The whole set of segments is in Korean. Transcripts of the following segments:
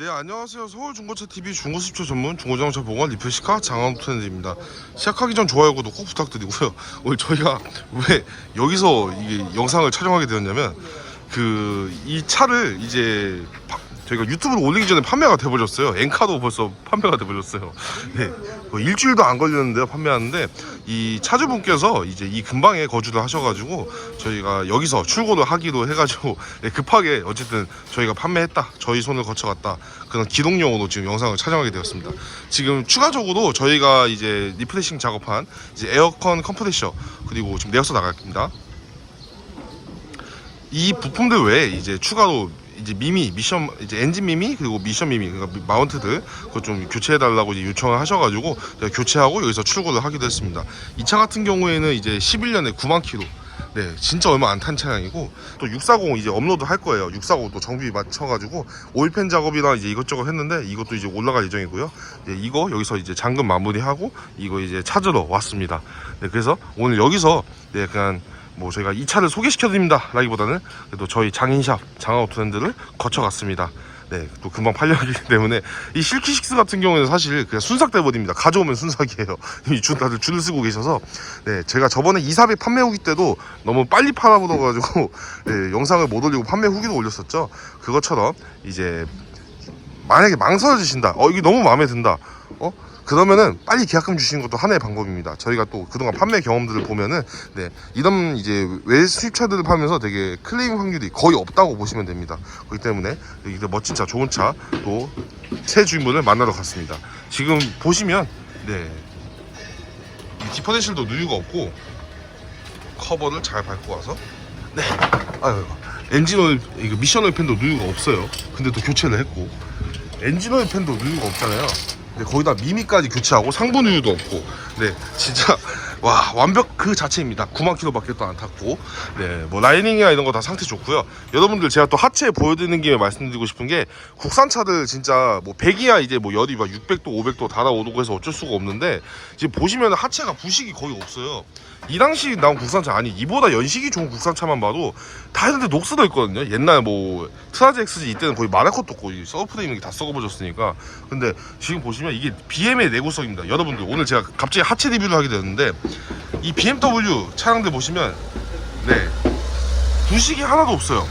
네 안녕하세요. 서울 중고차 TV 중고수입차 전문 중고자동차 보건 리플시카 장항 트렌드입니다. 시작하기 전 좋아요 구독 꼭 부탁드리고요. 오늘 저희가 왜 여기서 이게 영상을 촬영하게 되었냐면 그 이 차를 이제 파- 저희가 유튜브를 올리기 전에 판매가 돼버렸어요. 엔카도 벌써 판매가 돼버렸어요. 네. 뭐 일주일도 안 걸렸는데요 판매하는데 이 차주분께서 이제 이 근방에 거주를 하셔가지고 저희가 여기서 출고를 하기로 해가지고 네, 급하게 어쨌든 저희가 판매했다 저희 손을 거쳐갔다 그런 기록용으로 지금 영상을 촬영하게 되었습니다. 지금 추가적으로 저희가 이제 리프레싱 작업한 이제 에어컨 컴프레셔 그리고 지금 내어서 나갑니다. 이 부품들 외에 이제 추가로 이제 미미 미션 이제 엔진 미미 그리고 미션 미미 그러니까 미- 마운트들 그거 좀 교체해 달라고 이제 요청을 하셔가지고 교체하고 여기서 출고를 하기도 했습니다. 이 차 같은 경우에는 이제 11년에 9만 킬로. 네, 진짜 얼마 안 탄 차량이고 또 640 이제 업로드 할 거예요. 640또 정비 맞춰가지고 오일팬 작업이나 이제 이것저것 했는데 이것도 이제 올라갈 예정이고요. 이제 이거 여기서 이제 잠금 마무리하고 이거 이제 찾으러 왔습니다. 네, 그래서 오늘 여기서 네, 그냥 뭐 저희가 이 차를 소개시켜 드립니다 라기보다는 그래도 저희 장인샵 장아웃 트렌드를 거쳐갔습니다 네, 또 금방 팔려기 때문에 이 실키식스 같은 경우에는 사실 그냥 순삭돼 버립니다. 가져오면 순삭이에요. 이 줄 다들 줄을 쓰고 계셔서 네, 제가 저번에 2사비 판매 후기 때도 너무 빨리 팔아버려 가지고 네, 영상을 못 올리고 판매 후기도 올렸었죠. 그것처럼 이제 만약에 망설여지신다. 어 이게 너무 마음에 든다. 어 그러면은 빨리 계약금 주시는 것도 하나의 방법입니다. 저희가 또 그동안 판매 경험들을 보면은 네 이런 이제 외 수입차들을 팔면서 되게 클레임 확률이 거의 없다고 보시면 됩니다. 그렇기 때문에 여기 멋진 차, 좋은 차 또 새 주인분을 만나러 갔습니다. 지금 보시면 네이 디퍼렌셜도 누유가 없고 커버를 잘 밟고 와서 네 아유 엔진 오일 이거 미션 오일 팬도 누유가 없어요. 근데 또 교체를 했고 엔진 오일 팬도 누유가 없잖아요. 근데 거기다 미미까지 교체하고 상부 누유도 없고. 네 진짜 와 완벽 그 자체입니다. 9만 킬로밖에 또 안 탔고. 네뭐 라이닝이나 이런 거 다 상태 좋고요. 여러분들 제가 또 하체 보여드리는 김에 말씀드리고 싶은 게 국산차들 진짜 뭐 100이야 이제 뭐 열이 막 600도 500도 달아오르고 해서 어쩔 수가 없는데 지금 보시면 하체가 부식이 거의 없어요. 이 당시 나온 국산차 아니 이보다 연식이 좋은 국산차만 봐도 다 했는데 녹슬어 있거든요. 옛날 뭐 트라지 XG 이때는 거의 말할 것도 없고 이 서브프레임이 다 썩어버렸으니까. 근데 지금 보시면 이게 BM의 내구성입니다. 여러분들 오늘 제가 갑자기 하체 리뷰를 하게 되었는데 이 BMW 차량들 보시면 네 부식이 하나도 없어요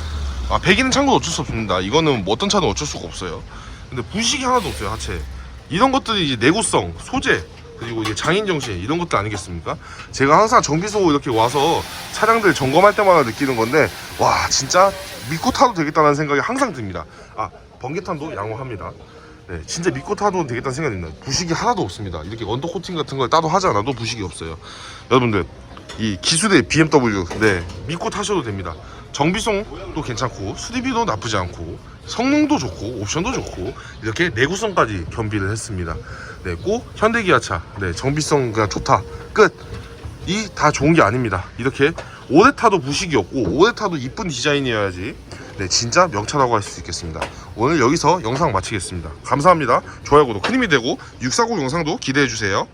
아 배기는 참고로 어쩔 수 없습니다 이거는 뭐 어떤 차는 어쩔 수가 없어요 근데 부식이 하나도 없어요 하체 이런 것들이 이제 내구성 소재 그리고 이제 장인 정신 이런 것들 아니겠습니까? 제가 항상 정비소 이렇게 와서 차량들 점검할 때마다 느끼는 건데 와 진짜 믿고 타도 되겠다는 생각이 항상 듭니다. 아 번개탄도 양호합니다. 네, 진짜 믿고 타도 되겠다는 생각이 듭니다. 부식이 하나도 없습니다. 이렇게 언더 코팅 같은 걸 따로 하지 않아도 부식이 없어요. 여러분들 이 기술의 BMW 네 믿고 타셔도 됩니다. 정비성도 괜찮고 수리비도 나쁘지 않고 성능도 좋고 옵션도 좋고 이렇게 내구성까지 겸비를 했습니다. 네, 꼭 현대기아차 네 정비성가 좋다 끝. 이 다 좋은 게 아닙니다. 이렇게 오래 타도 부식이 없고 오래 타도 이쁜 디자인이어야지 네 진짜 명차라고 할 수 있겠습니다. 오늘 여기서 영상 마치겠습니다. 감사합니다. 좋아요 구독 큰 힘이 되고 640 영상도 기대해 주세요.